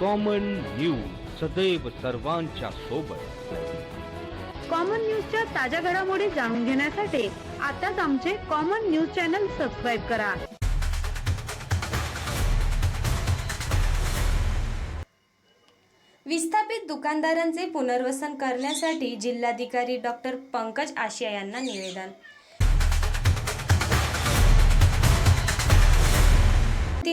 Common news सदैव सर्वांच्या सोबत. कॉमन न्यूजच्या ताज्या घडामोडी जाणून घेण्यासाठी आताच आमचे कॉमन न्यूज चॅनल सबस्क्राईब करा. विस्थापित दुकानदारांचे पुनर्वसन करण्यासाठी जिल्हाधिकारी डॉक्टर पंकज आशिया यांना निवेदन.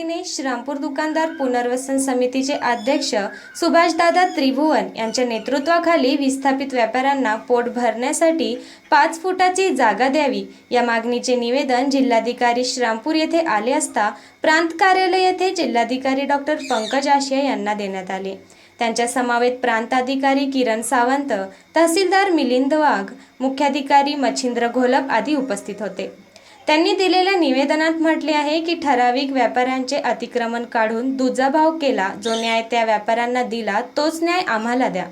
तिने श्रामपूर दुकानदार पुनर्वसन समितीचे अध्यक्ष सुभाषदादा त्रिभुवन यांच्या नेतृत्वाखाली विस्थापित व्यापाऱ्यांना पोट भरण्यासाठी पाच फुटाची जागा द्यावी या मागणीचे निवेदन जिल्हाधिकारी श्रामपूर येथे आले असता प्रांत कार्यालय येथे जिल्हाधिकारी डॉक्टर पंकज आशिया यांना देण्यात आले. त्यांच्या समावेत प्रांताधिकारी किरण सावंत तहसीलदार मिलिंद वाघ मुख्याधिकारी मच्छिंद्र घोलप आदी उपस्थित होते. त्यांनी दिलेल्या निवेदनात म्हटले आहे की ठराविक व्यापाऱ्यांचे अतिक्रमण काढून दुजाभाव केला जो न्याय त्या व्यापाऱ्यांना दिला तोच न्याय आम्हाला द्या.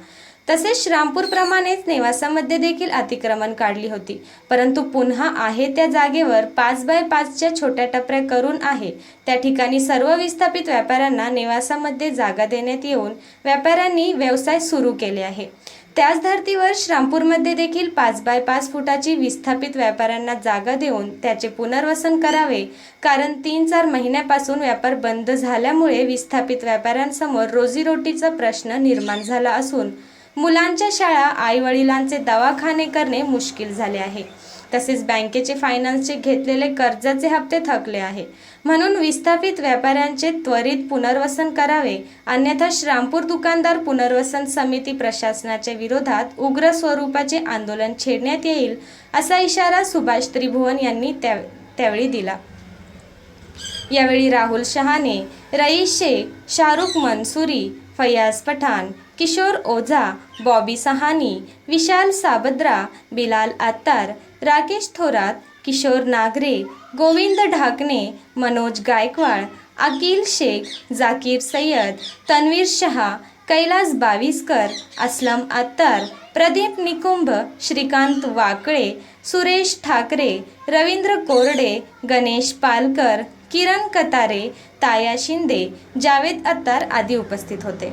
तसेच श्रामपूरप्रमाणेच नेवासामध्ये देखील अतिक्रमण काढली होती. परंतु पुन्हा आहे त्या जागेवर पाच बाय पाचच्या छोट्या टपऱ्या करून आहे. त्या ठिकाणी सर्व विस्थापित व्यापाऱ्यांना नेवासामध्ये जागा देण्यात येऊन व्यापाऱ्यांनी व्यवसाय सुरू केले आहे. त्याच धर्तीवर श्रामपूरमध्ये देखील पाच बाय पाच फुटाची विस्थापित व्यापाऱ्यांना जागा देऊन त्याचे पुनर्वसन करावे. कारण तीन चार महिन्यापासून व्यापार बंद झाल्यामुळे विस्थापित व्यापाऱ्यांसमोर रोजीरोटीचा प्रश्न निर्माण झाला असून मुलांच्या शाळा आई वडिलांचे दवाखाने करणे मुश्किल झाले आहे. तसेच बँकेचे फायनान्सचे घेतलेले कर्जाचे हप्ते थकले आहे. म्हणून विस्थापित व्यापाऱ्यांचे त्वरित पुनर्वसन करावे अन्यथा श्रामपूर दुकानदार पुनर्वसन समिती प्रशासनाच्या विरोधात उग्र स्वरूपाचे आंदोलन छेडण्यात येईल असा इशारा सुभाष त्रिभुवन यांनी त्या त्यावेळी दिला. यावेळी राहुल शहाने रईस शेख शाहरुख मनसुरी फयाज पठाण किशोर ओझा बॉबी सहानी विशाल साबद्रा बिलाल आत्तार राकेश थोरात किशोर नागरे गोविंद ढाकणे मनोज गायकवाड अकील शेख जाकीर सय्यद तन्वीर शहा कैलास बाविस्कर असलम अत्तार प्रदीप निकुंभ श्रीकांत वाकळे सुरेश ठाकरे रवींद्र कोरडे गणेश पालकर किरण कतारे ताया शिंदे जावेद अत्तार आदी उपस्थित होते.